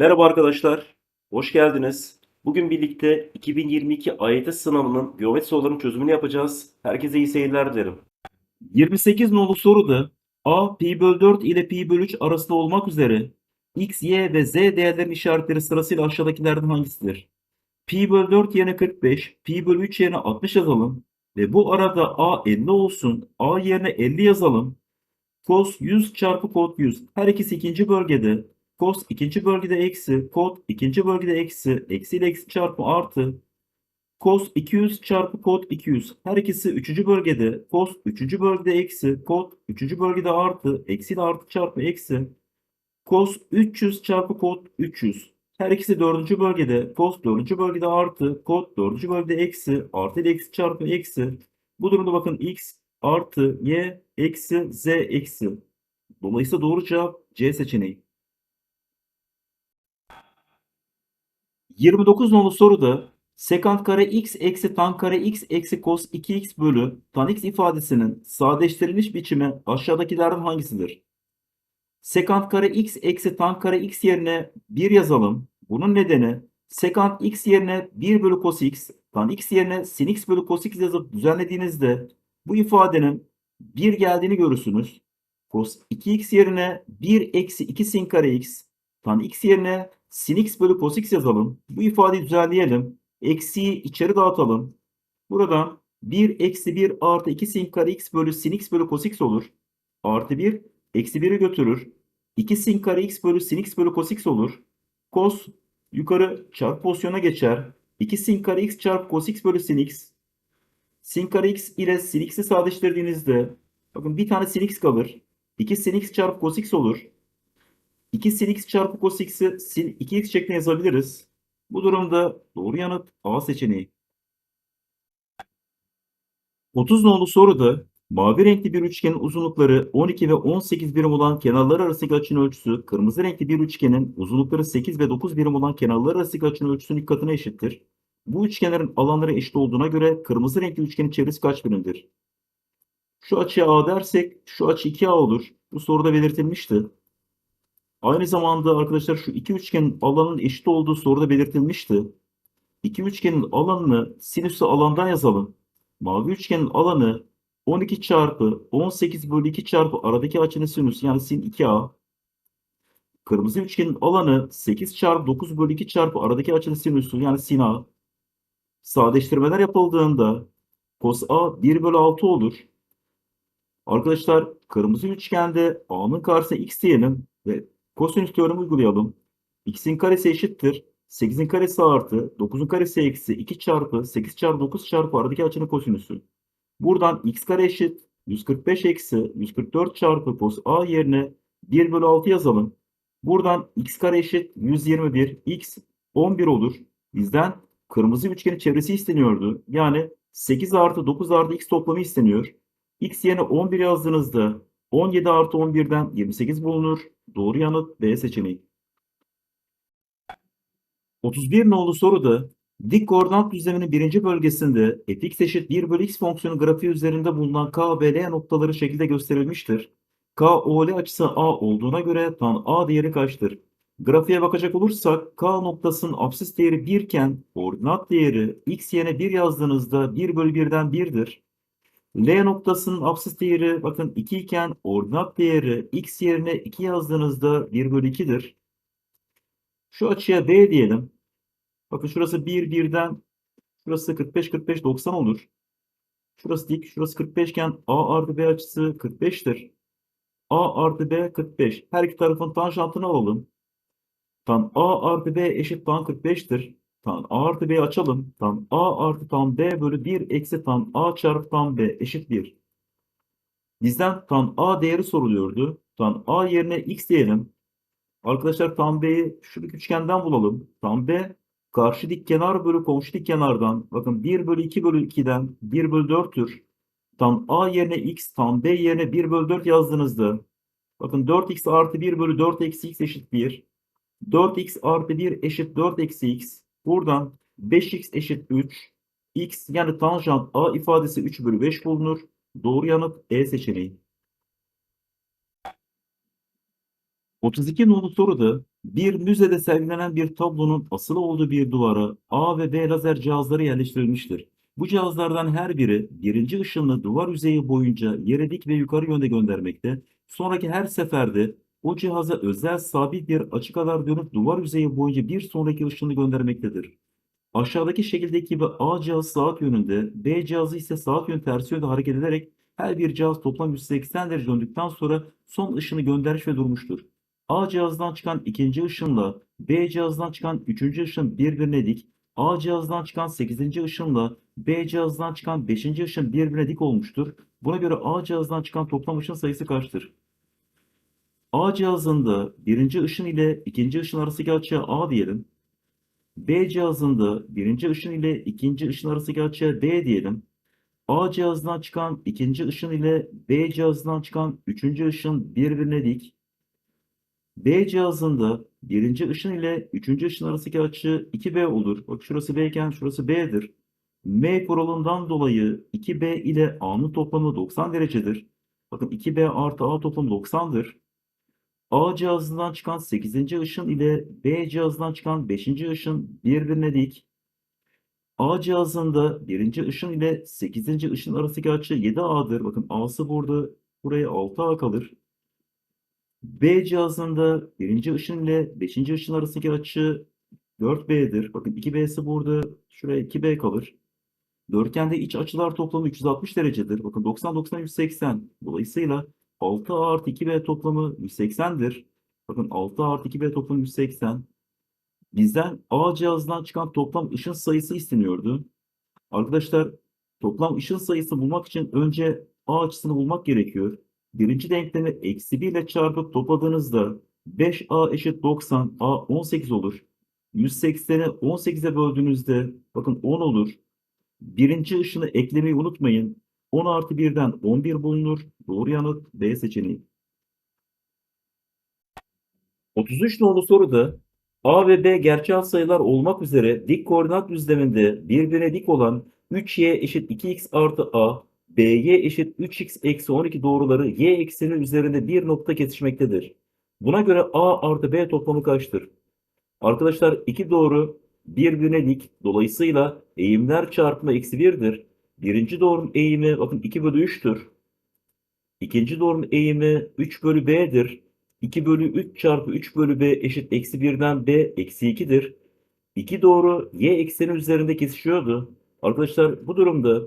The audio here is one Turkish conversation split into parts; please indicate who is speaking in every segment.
Speaker 1: Merhaba arkadaşlar, hoş geldiniz. Bugün birlikte 2022 AYT sınavının geometri sorularının çözümünü yapacağız. Herkese iyi seyirler dilerim. 28 nolu soruda a pi bölü 4 ile pi bölü 3 arasında olmak üzere x, y ve z değerlerin işaretleri sırasıyla aşağıdakilerden hangisidir? Pi bölü 4 yerine 45, pi bölü 3 yerine 60 yazalım ve bu arada a 50 olsun, a yerine 50 yazalım. Cos 100 çarpı kod 100 her ikisi ikinci bölgede Cos ikinci bölgede eksi, kod ikinci bölgede eksi, eksi ile eksi çarpı artı. Cos 200 çarpı kod 200. Her ikisi üçüncü bölgede. Cos üçüncü bölgede eksi, kod üçüncü bölgede artı, eksi ile artı çarpı eksi. Cos 300 çarpı kod 300. Her ikisi dördüncü bölgede. Cos dördüncü bölgede artı, kod dördüncü bölgede eksi, artı ile eksi çarpı eksi. Bu durumda bakın x artı y eksi z eksi. Dolayısıyla doğru cevap C seçeneği. 29 nolu soruda sekant kare x eksi tan kare x eksi cos 2x bölü tan x ifadesinin sadeleştirilmiş biçimi aşağıdakilerden hangisidir? Sekant kare x eksi tan kare x yerine 1 yazalım. Bunun nedeni sekant x yerine 1 bölü cos x, tan x yerine sin x bölü cos x yazıp düzenlediğinizde bu ifadenin 1 geldiğini görürsünüz. Cos 2x yerine 1 eksi 2 sin kare x, tan x yerine sin x bölü cos x yazalım. Bu ifadeyi düzenleyelim. Eksiyi içeri dağıtalım. Buradan 1 eksi 1 artı 2 sin kare x bölü sin x bölü cos x olur. Artı 1 eksi 1'i götürür. 2 sin kare x bölü sin x bölü cos x olur. Cos yukarı çarpı pozisyona geçer. 2 sin kare x çarpı cos x bölü sin x. Sin kare x ile sin x'i sadeleştirdiğinizde bakın bir tane sin x kalır. 2 sin x çarpı cos x olur. 2 sin x çarpı cos x'i sin 2x şeklinde yazabiliriz. Bu durumda doğru yanıt A seçeneği. 30 nolu soruda mavi renkli bir üçgenin uzunlukları 12 ve 18 birim olan kenarları arasındaki açının ölçüsü kırmızı renkli bir üçgenin uzunlukları 8 ve 9 birim olan kenarları arasındaki açının ölçüsünün katına eşittir. Bu üçgenlerin alanları eşit olduğuna göre kırmızı renkli üçgenin çevresi kaç birimdir? Şu açıya A dersek şu açı 2A olur. Bu soruda belirtilmişti. Aynı zamanda arkadaşlar şu iki üçgenin alanının eşit olduğu soruda belirtilmişti. İki üçgenin alanını sinüsü alandan yazalım. Mavi üçgenin alanı 12 çarpı 18 bölü 2 çarpı aradaki açının sinüsü yani sin 2a. Kırmızı üçgenin alanı 8 çarpı 9 bölü 2 çarpı aradaki açının sinüsü yani sin a. Sadeleştirmeler yapıldığında cos a 1 bölü 6 olur. Arkadaşlar kırmızı üçgende a'nın karşısına x diyelim ve Kosinüs teoremi uygulayalım. x'in karesi eşittir. 8'in karesi artı 9'un karesi eksi 2 çarpı 8 çarpı 9 çarpı aradaki açının kosinüsü. Buradan x kare eşit 145 eksi 144 çarpı cos a yerine 1 bölü 6 yazalım. Buradan x kare eşit 121 x 11 olur. Bizden kırmızı üçgenin çevresi isteniyordu. Yani 8 artı 9 artı x toplamı isteniyor. x yerine 11 yazdığınızda 17 artı 11'den 28 bulunur. Doğru yanıt B seçeneği. 31 nolu soruda dik koordinat düzleminin birinci bölgesinde fx eşit 1 bölü x fonksiyonu grafiği üzerinde bulunan k ve l noktaları şekilde gösterilmiştir. K, O, L açısı A olduğuna göre tan A değeri kaçtır? Grafiğe bakacak olursak K noktasının apsis değeri 1 iken koordinat değeri x yerine 1 yazdığınızda 1 bölü 1'den 1'dir. L noktasının apsis değeri bakın 2 iken ordinat değeri x yerine 2 yazdığınızda 1 bölü 2'dir. Şu açıya B diyelim. Bakın şurası 1 1'den şurası 45 45 90 olur. Şurası dik şurası 45 iken A artı B açısı 45'tir. A artı B 45. Her iki tarafın tanjantını alalım. Tan A artı B eşit tan 45'tir. Tan A artı B'yi açalım. Tan A artı tan B bölü 1 eksi tan A çarpı tan B eşit 1. Bizden tan A değeri soruluyordu. Tan A yerine x diyelim. Arkadaşlar tan B'yi şu üçgenden bulalım. Tan B karşı dik kenar bölü komşu dik kenardan. Bakın 1 bölü 2 bölü 2'den 1 bölü 4'tür. Tan A yerine x, tan B yerine 1 bölü 4 yazdığınızda bakın 4x artı 1 bölü 4 eksi x eşit 1. 4x artı 1 eşit 4 eksi x. Buradan 5x eşit 3. x yani tanjant a ifadesi 3 bölü 5 bulunur. Doğru yanıt E seçeneği. 32 nolu soruda bir müzede sergilenen bir tablonun asılı olduğu bir duvara A ve B lazer cihazları yerleştirilmiştir. Bu cihazlardan her biri birinci ışınını duvar yüzeyi boyunca yere dik ve yukarı yönde göndermekte. Sonraki her seferde o cihaza özel sabit bir açı kadar dönüp duvar yüzeyi boyunca bir sonraki ışını göndermektedir. Aşağıdaki şekildeki gibi A cihazı saat yönünde, B cihazı ise saat yönü tersi yönde hareket ederek her bir cihaz toplam 180 derece döndükten sonra son ışını göndermiş ve durmuştur. A cihazdan çıkan ikinci ışınla B cihazdan çıkan üçüncü ışın birbirine dik, A cihazdan çıkan sekizinci ışınla B cihazdan çıkan beşinci ışın birbirine dik olmuştur. Buna göre A cihazdan çıkan toplam ışın sayısı kaçtır? A cihazında birinci ışın ile ikinci ışın arasındaki açıya A diyelim. B cihazında birinci ışın ile ikinci ışın arasındaki açıya B diyelim. A cihazından çıkan ikinci ışın ile B cihazından çıkan üçüncü ışın birbirine dik. B cihazında birinci ışın ile üçüncü ışın arasındaki açı 2B olur. Bak şurası B iken şurası B'dir. M kuralından dolayı 2B ile A'nın toplamı 90 derecedir. Bakın 2B artı A toplamı 90'dır. A cihazından çıkan 8. ışın ile B cihazından çıkan 5. ışın birbirine dik. A cihazında 1. ışın ile 8. ışın arasındaki açı 7A'dır. Bakın A'sı burada. Buraya 6A kalır. B cihazında 1. ışın ile 5. ışın arasındaki açı 4B'dir. Bakın 2B'si burada. Şuraya 2B kalır. Dörtgende iç açılar toplamı 360 derecedir. Bakın 90 90 180. Dolayısıyla 6A artı 2B toplamı 180'dir. Bakın 6A artı 2B toplamı 180. Bizden A cihazından çıkan toplam ışın sayısı isteniyordu. Arkadaşlar toplam ışın sayısını bulmak için önce A açısını bulmak gerekiyor. Birinci denklemi eksi 1 ile çarpıp topladığınızda 5A eşit 90, A 18 olur. 180'i 18'e böldüğünüzde bakın 10 olur. Birinci ışını eklemeyi unutmayın. 10 artı 1'den 11 bulunur. Doğru yanıt B seçeneği. 33 nolu soruda A ve B gerçel sayılar olmak üzere dik koordinat düzleminde birbirine dik olan 3y eşit 2x artı a, by eşit 3x eksi 12 doğruları y ekseni üzerinde bir nokta kesişmektedir. Buna göre a artı b toplamı kaçtır? Arkadaşlar iki doğru birbirine dik. Dolayısıyla eğimler çarpımı eksi 1'dir. Birinci doğrunun eğimi bakın 2 bölü 3'tür. İkinci doğrunun eğimi 3 bölü b'dir. 2 bölü 3 çarpı 3 bölü b eşit eksi 1'den b eksi 2'dir. İki doğru y ekseni üzerinde kesişiyordu. Arkadaşlar bu durumda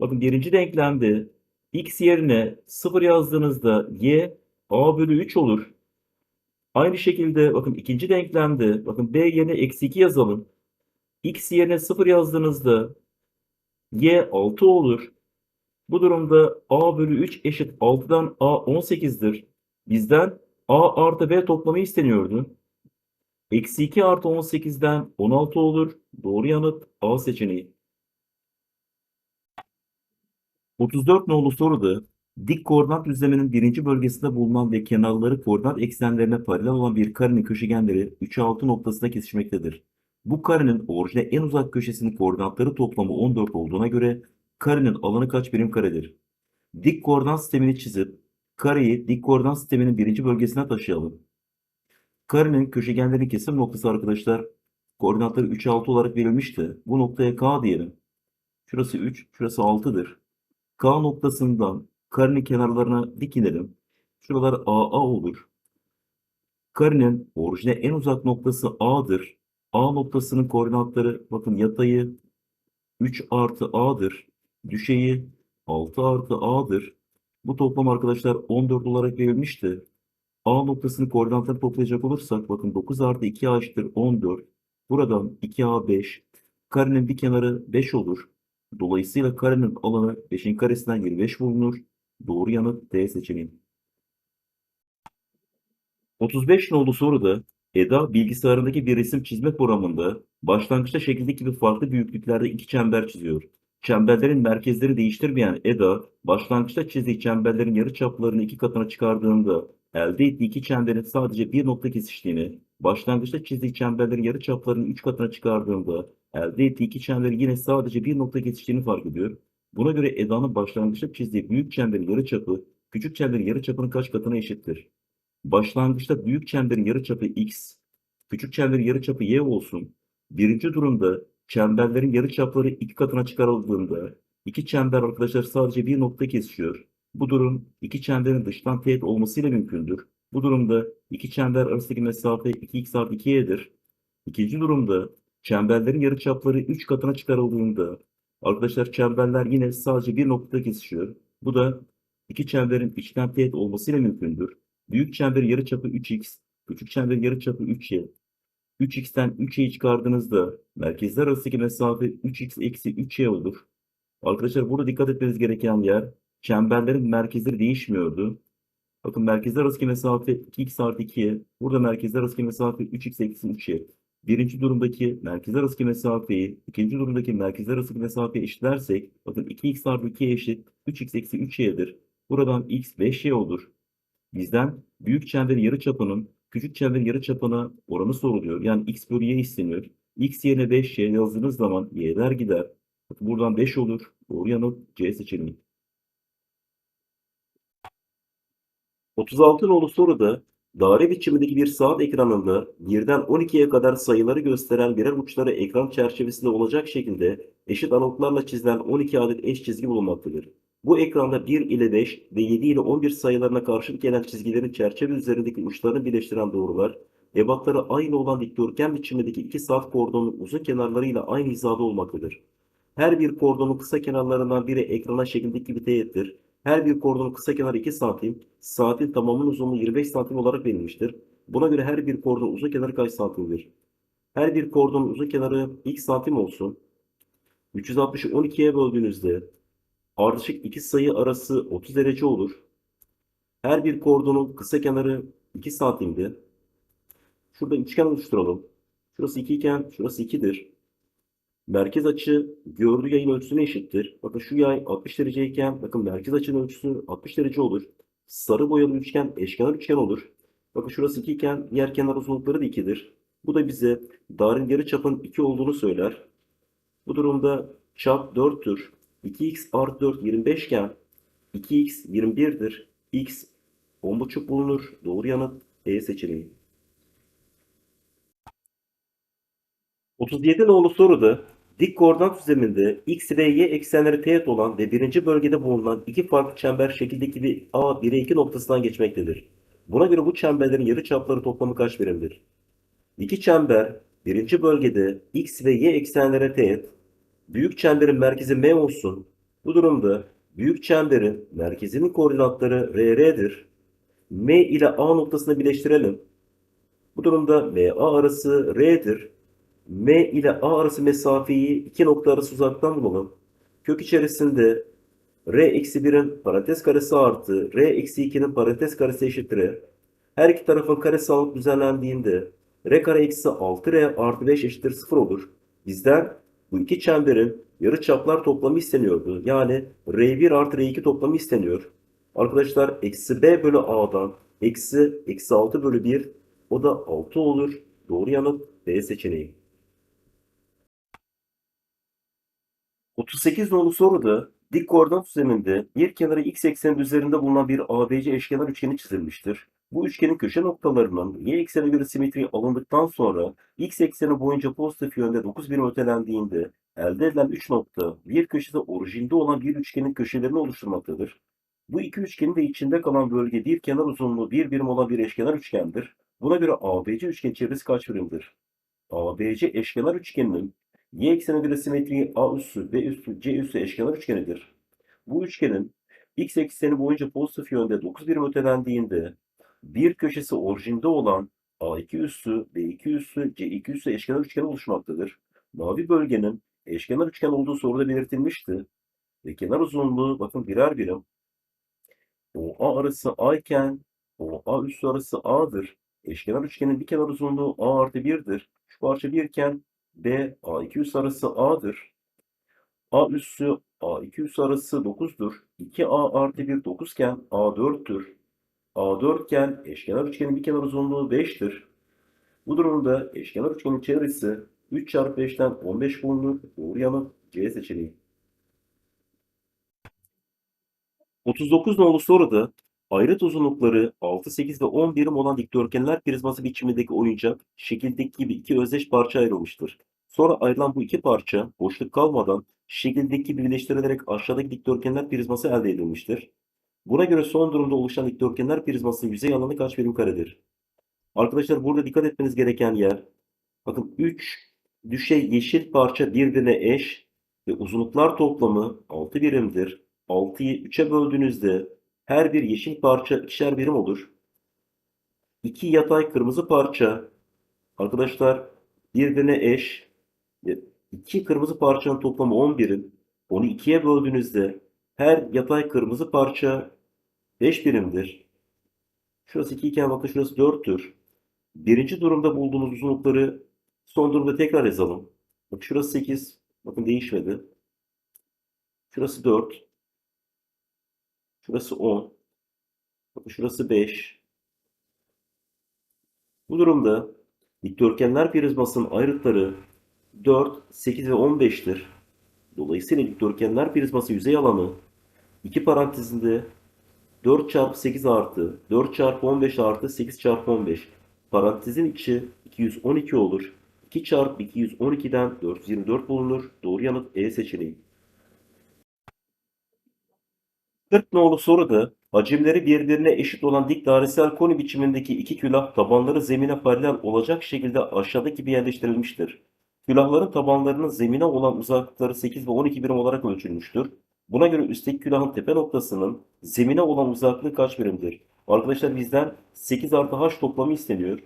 Speaker 1: bakın birinci denklemde x yerine 0 yazdığınızda y a bölü 3 olur. Aynı şekilde bakın ikinci denklemde bakın b yerine eksi 2 yazalım. x yerine 0 yazdığınızda y 6 olur. Bu durumda a bölü 3 eşit 6'dan a 18'dir. Bizden a artı b toplamı isteniyordu. Eksi 2 artı 18'den 16 olur. Doğru yanıt A seçeneği. 34 nolu soruda dik koordinat düzleminin birinci bölgesinde bulunan ve kenarları koordinat eksenlerine paralel olan bir karenin köşegenleri 3'e 6 noktasında kesişmektedir. Bu karenin orijine en uzak köşesinin koordinatları toplamı 14 olduğuna göre karenin alanı kaç birim karedir? Dik koordinat sistemini çizip kareyi dik koordinat sisteminin birinci bölgesine taşıyalım. Karenin köşegenlerin kesim noktası arkadaşlar koordinatları 3 6 olarak verilmişti. Bu noktaya K diyelim. Şurası 3, şurası 6'dır. K noktasından karenin kenarlarına dik inelim. Şuralar AA olur. Karenin orijine en uzak noktası A'dır. A noktasının koordinatları bakın yatayı 3 artı A'dır. Düşeyi 6 artı A'dır. Bu toplam arkadaşlar 14 olarak verilmişti. A noktasını koordinatları toplayacak olursak bakın 9 artı 2A eşittir 14. Buradan 2A 5. Karenin bir kenarı 5 olur. Dolayısıyla karenin alanı 5'in karesinden 25 bulunur. Doğru yanıt D seçeneği. 35 nolu soruda Eda bilgisayarındaki bir resim çizme programında başlangıçta şekildeki gibi farklı büyüklüklerde iki çember çiziyor. Çemberlerin merkezleri değiştirmeyen Eda, başlangıçta çizdiği çemberlerin yarıçaplarını iki katına çıkardığında elde ettiği iki çemberin sadece bir nokta kesiştiğini, başlangıçta çizdiği çemberlerin yarıçaplarını üç katına çıkardığında elde ettiği iki çemberin yine sadece bir nokta kesiştiğini fark ediyor. Buna göre Eda'nın başlangıçta çizdiği büyük çemberin yarıçapı, küçük çemberin yarıçapının kaç katına eşittir? Başlangıçta büyük çemberin yarıçapı x, küçük çemberin yarıçapı y olsun. Birinci durumda çemberlerin yarıçapları iki katına çıkarıldığında iki çember arkadaşlar sadece bir nokta kesişiyor. Bu durum iki çemberin dıştan teğet olmasıyla mümkündür. Bu durumda iki çember arasındaki mesafe 2x artı 2y'dir. İkinci durumda çemberlerin yarıçapları 3 katına çıkarıldığında arkadaşlar çemberler yine sadece bir noktada kesişiyor. Bu da iki çemberin içten teğet olmasıyla mümkündür. Büyük çemberin yarıçapı 3x, küçük çemberin yarıçapı 3y. 3x'ten 3y'yi çıkardığınızda merkezler arasındaki mesafe 3x eksi 3y olur. Arkadaşlar burada dikkat etmeniz gereken yer çemberlerin merkezleri değişmiyordu. Bakın merkezler arasındaki mesafe 2x artı 2y. Burada merkezler arasındaki mesafe 3x eksi 3y. Birinci durumdaki merkezler arasındaki mesafeyi ikinci durumdaki merkezler arasındaki mesafeye eşitlersek bakın 2x artı 2y eşit 3x eksi 3y'dir. Buradan x 5y olur. Bizden büyük çemberin yarıçapının küçük çemberin yarıçapına oranı soruluyor. Yani x bölü y isteniyor. x yerine 5y yazdığınız zaman y'ler gider. Buradan 5 olur. Doğru yanıt C seçeneği. 36 nolu soruda daire biçimindeki bir saat ekranında 1'den 12'ye kadar sayıları gösteren birer uçları ekran çerçevesinde olacak şekilde eşit aralıklarla çizilen 12 adet eş çizgi bulunmaktadır. Bu ekranda 1 ile 5 ve 7 ile 11 sayılarına karşılık gelen çizgilerin çerçeve üzerindeki uçlarını birleştiren doğrular, ebatları aynı olan dikdörtgen biçimindeki iki saat kordonun uzun kenarlarıyla aynı hizada olmaktadır. Her bir kordonun kısa kenarlarından biri ekrana şekildeki gibi teğettir. Her bir kordonun kısa kenarı 2 santim, saatin tamamının uzunluğu 25 santim olarak verilmiştir. Buna göre her bir kordon uzun kenarı kaç santimdir? Her bir kordonun uzun kenarı x santim olsun. 360'ı 12'ye böldüğünüzde ardışık iki sayı arası 30 derece olur. Her bir kordonun kısa kenarı 2 santimdi. Şurada üçgen oluşturalım. Şurası 2 iken şurası 2'dir. Merkez açı gördüğü yayın ölçüsüne eşittir. Bakın şu yay 60 dereceyken bakın merkez açının ölçüsü 60 derece olur. Sarı boyalı üçgen eşkenar üçgen olur. Bakın şurası 2 iken diğer kenar uzunlukları da 2'dir. Bu da bize darin yarıçapın 2 olduğunu söyler. Bu durumda çap 4'tür. 2x artı 4 25 iken 2x 21'dir. x 10,5 bulunur. Doğru yanıt E seçeneği. 37 nolu soruda dik koordinat düzleminde x ve y eksenleri teğet olan ve birinci bölgede bulunan iki farklı çember şekildeki bir A 1'e 2 noktasından geçmektedir. Buna göre bu çemberlerin yarıçapları toplamı kaç birimdir? İki çember birinci bölgede x ve y eksenlere teğet. Büyük çemberin merkezi M olsun. Bu durumda büyük çemberin merkezinin koordinatları RR'dir. M ile A noktasını birleştirelim. Bu durumda MA arası R'dir. M ile A arası mesafeyi iki nokta arası uzaktan bulalım. Kök içerisinde R eksi 1'in parantez karesi artı R eksi 2'nin parantez karesi eşittir. Her iki tarafın karesi alıp düzenlendiğinde R kare eksi 6R artı 5 eşittir 0 olur. Bizden bu iki çemberin yarıçaplar toplamı isteniyordu. Yani R1 artı R2 toplamı isteniyor. Arkadaşlar eksi B bölü A'dan eksi eksi 6 bölü 1 o da 6 olur. Doğru yanıt B seçeneği. 38 nolu soruda dik koordinat düzleminde bir kenarı x ekseni üzerinde bulunan bir ABC eşkenar üçgeni çizilmiştir. Bu üçgenin köşe noktalarının y eksene göre simetri alındıktan sonra x ekseni boyunca pozitif yönde 9 birim ötelendiğinde elde edilen 3 nokta bir köşede orijinde olan bir üçgenin köşelerini oluşturmaktadır. Bu iki üçgenin de içinde kalan bölge bir kenar uzunluğu bir birim olan bir eşkenar üçgendir. Buna göre ABC üçgen çevresi kaç birimdir? ABC eşkenar üçgeninin y ekseni göre simetriği A üssü, B üssü, C üssü eşkenar üçgenidir. Bu üçgenin x ekseni boyunca pozitif yönde 9 birim ötelendiğinde bir köşesi orijinde olan A2 üssü, B2 üssü, C2 üssü eşkenar üçgen oluşmaktadır. Mavi bölgenin eşkenar üçgen olduğu soruda belirtilmişti. Ve kenar uzunluğu bakın birer birim. OA arası A iken OA üssü arası A'dır. Eşkenar üçgenin bir kenar uzunluğu A artı 1'dir. Şu parça 1 iken B A2 üssü arası A'dır. A üssü A2 üssü arası 9'dur. 2A artı 1 9 iken A 4'tür. A4 iken eşkenar üçgenin bir kenar uzunluğu 5'tir. Bu durumda eşkenar üçgenin çevresi 3 çarpı 5'ten 15 bulunur. Doğru yanıt C seçeneği. 39 nolu soruda
Speaker 2: Ayrıt uzunlukları 6, 8 ve 10 birim olan dikdörtgenler prizması biçimindeki oyuncak şekildeki gibi iki özdeş parça ayrılmıştır. Sonra ayrılan bu iki parça boşluk kalmadan şekildeki birleştirilerek aşağıdaki dikdörtgenler prizması elde edilmiştir. Buna göre son durumda oluşan dikdörtgenler prizmasının yüzey alanı kaç birim karedir? Arkadaşlar burada dikkat etmeniz gereken yer bakın 3 düşey yeşil parça birbirine eş ve uzunluklar toplamı 6 birimdir. 6'yı 3'e böldüğünüzde her bir yeşil parça ikişer birim olur. İki yatay kırmızı parça arkadaşlar birbirine eş. ve İki kırmızı parçanın toplamı 10 birim. Onu ikiye böldüğünüzde her yatay kırmızı parça 5 birimdir. Şurası 2 iken bakın şurası 4'tür. Birinci durumda bulduğumuz uzunlukları son durumda tekrar yazalım. Bak şurası 8. Bakın değişmedi. Şurası 4. Şurası 10. Bakın şurası 5. Bu durumda dikdörtgenler prizmasının ayrıtları 4, 8 ve 15'tir. Dolayısıyla dikdörtgenler prizması yüzey alanı 2 parantezinde 4 çarpı 8 artı 4 çarpı 15 artı 8 çarpı 15. Parantezin içi 212 olur. 2 çarpı 212'den 424 bulunur. Doğru yanıt E seçeneği. 40 nolu soruda hacimleri birbirine eşit olan dik dairesel koni biçimindeki iki külah tabanları zemine paralel olacak şekilde aşağıdaki gibi yerleştirilmiştir. Külahların tabanlarının zemine olan uzaklıkları 8 ve 12 birim olarak ölçülmüştür. Buna göre üstteki külahın tepe noktasının zemine olan uzaklığı kaç birimdir? Arkadaşlar bizden 8 artı h toplamı isteniyor.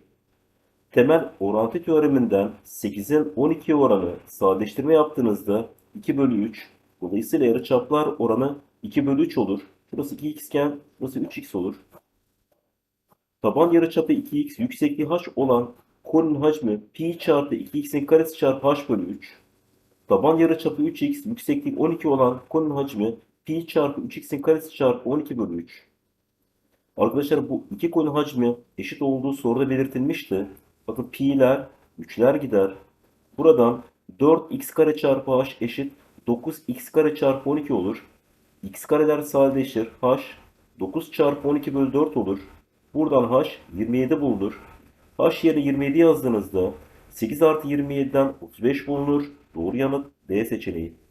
Speaker 2: Temel orantı teoreminden 8'in 12 oranı sadeleştirme yaptığınızda 2 bölü 3. Dolayısıyla yarıçaplar oranı 2 bölü 3 olur. Şurası 2x iken burası 3x olur. Taban yarıçapı 2x, yüksekliği h olan koninin hacmi pi çarpı 2x'in karesi çarpı h bölü 3. Taban yarıçapı 3x, yüksekliği 12 olan koninin hacmi pi çarpı 3x'in karesi çarpı 12 bölü 3. Arkadaşlar bu iki konu hacmi eşit olduğu soruda belirtilmişti. Bakın pi'ler 3'ler gider. Buradan 4x kare çarpı h eşit 9x kare çarpı 12 olur. x kareler sadeleşir. h 9 çarpı 12 bölü 4 olur. Buradan h 27 bulunur. h yerine 27 yazdığınızda 8 artı 27'den 35 bulunur. Doğru yanıt D seçeneği.